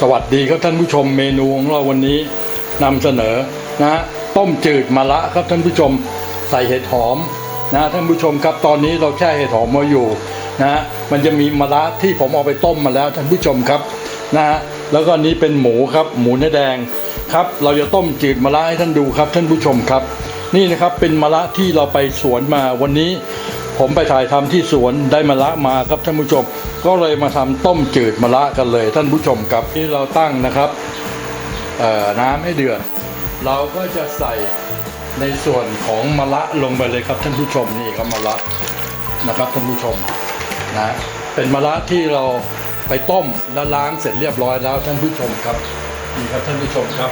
สวัสดีครับท่านผู้ชมเมนูของเราวันนี้นำเสนอนะฮะต้มจืดมะระครับท่านผู้ชมใส่เห็ดหอมนะท่านผู้ชมครับตอนนี้เราแช่เห็ดหอมมาอยู่นะฮะมันจะมีมะระที่ผมเอาไปต้มมาแล้วท่านผู้ชมครับนะฮะแล้วก็นนี้เป็นหมูครับหมูเนื้อแดงครับ เราจะต้มจืดมะระให้ท่านดูครับท่านผู้ชมครับ นี่นะครับเป็นมะระที่เราไปสวนมาวันนี้ ผมไปถ่ายทำที่สวนได้มะระมาครับท่านผู้ชม ก็เลยมาทำต้มจืดมะระกันเลยท่านผู้ชมครับที่เราตั้งนะครับเอ่อน้ำให้เดือด เราก็จะใส่ในส่วนของมะระลงไปเลยครับท่านผู้ชมนี่ครับมะระนะครับท่านผู้ชมนะเป็นมะระที่เราไปต้มและล้างเสร็จเรียบร้อยแล้วท่านผู้ชมครับนี่ครับท่านผู้ชมครับ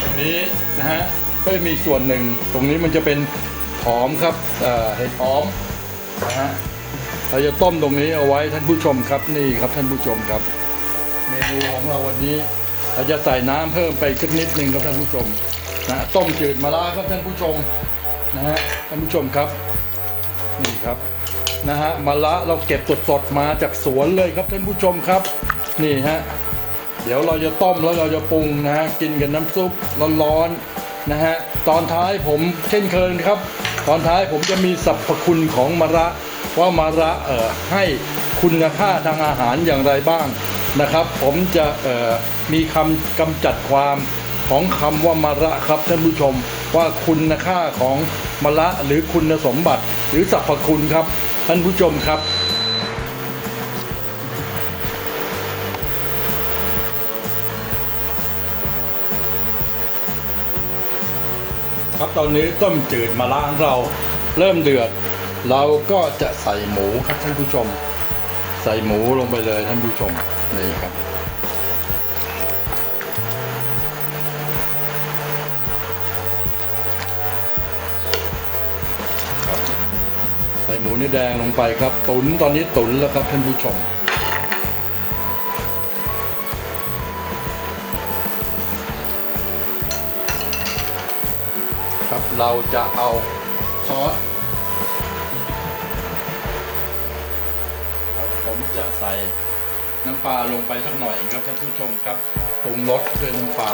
ตรงนี้นะฮะก็จะมีส่วนหนึ่งตรงนี้มันจะเป็นหอมครับเอ่อเห็ดหอมนะฮะเราจะต้มตรงนี้เอาไว้ท่านผู้ชมครับนี่ครับท่านผู้ชมครับ เมนูของเราวันนี้เราจะใส่น้ำเพิ่มไปสักนิดหนึ่งครับท่านผู้ชมนะต้มจืดมะระครับท่านผู้ชมนะฮะท่านผู้ชมครับนี่ครับนะฮะมะระเราเก็บสดๆมาจากสวนเลยครับท่านผู้ชมครับ นี่ฮะ เดี๋ยวเราจะต้มแล้วเราจะปรุงนะฮะกินกับน้ำซุปร้อนๆนะฮะตอนท้ายผมเช่นเคยครับ ตอนท้ายผมจะมีสรรพคุณของมะระว่ามะระเอ่อให้คุณค่าทางอาหารอย่างไรบ้างนะครับ ผมจะเอ่อมีคำกำจัดความของคำว่ามะระครับท่านผู้ชมว่าคุณค่าของมะระหรือคุณสมบัติ หรือสรรพคุณครับท่านผู้ชมครับ ครับตอนนี้ต้มจืดมะระของเราเริ่มเดือด เราก็จะใส่หมูครับท่านผู้ชม ใส่หมูลงไปเลยท่านผู้ชมนี่ครับ ใส่หมูเนื้อแดงลงไปครับ ตุนตอนนี้ตุนแล้วครับท่านผู้ชม ครับ เราจะเอาซอสผมจะใส่น้ำปลาลงไปสักหน่อยครับท่านผู้ชมครับปรุงรสด้วยน้ำปลา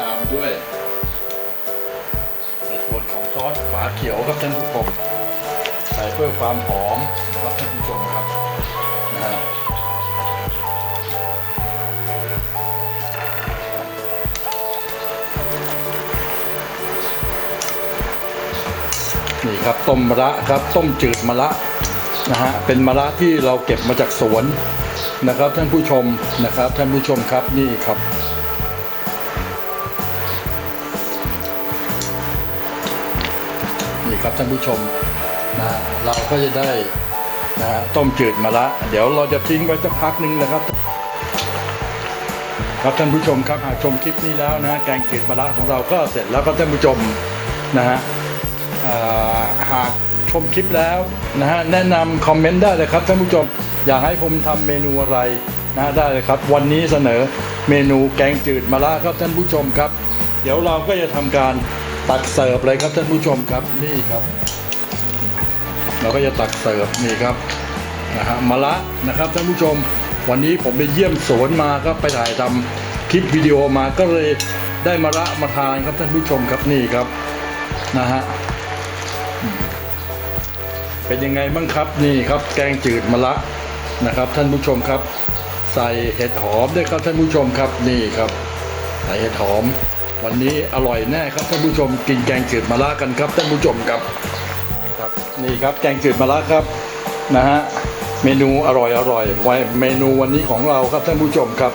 ตามด้วย ในส่วนของซอสฝาเขียวครับท่านผู้ชมใส่เพื่อความหอมครับท่านผู้ชมครับ นี่ครับต้มมะระครับต้มจืดมะระนะฮะเป็นมะระที่เราเก็บมาจากสวนนะครับ ท่านผู้ชมนะครับท่านผู้ชมครับนี่ครับนี่ครับท่านผู้ชมนะเราก็จะได้นะต้มจืดมาละ เดี๋ยวเราจะทิ้งไว้สักพักหนึ่งนะครับ ครับท่านผู้ชมครับหากชมคลิปนี้แล้วนะแกงจืดมะระของเราก็เสร็จแล้วก็ท่านผู้ชมนะฮะ หากชมคลิปแล้วนะฮะแนะนำคอมเมนต์ได้เลยครับท่านผู้ชมอยากให้ผมทำเมนูอะไรนะฮะได้เลยครับ วันนี้เสนอเมนูแกงจืดมะระครับท่านผู้ชมครับ เดี๋ยวเราก็จะทำการตักเสิร์ฟเลยครับท่านผู้ชมครับนี่ครับ เราก็จะตักเสิร์ฟนี่ครับนะฮะมะระนะครับท่านผู้ชม วันนี้ผมไปเยี่ยมสวนมาครับไปถ่ายทำคลิปวิดีโอมาก็เลยได้มะระมาทานครับท่านผู้ชมครับนี่ครับนะฮะ เป็นยังไงบ้างครับนี่ครับแกงจืดมะระนะครับ ท่านผู้ชมครับ ใส่เห็ดหอมด้วยครับท่านผู้ชมครับนี่ครับใส่เห็ดหอม วันนี้อร่อยแน่ครับท่านผู้ชมกินแกงจืดมะระกันครับท่านผู้ชมครับครับนี่ครับแกงจืดมะระครับนะฮะเมนูอร่อยอร่อยไว้เมนูวันนี้ของเราครับท่านผู้ชมครับ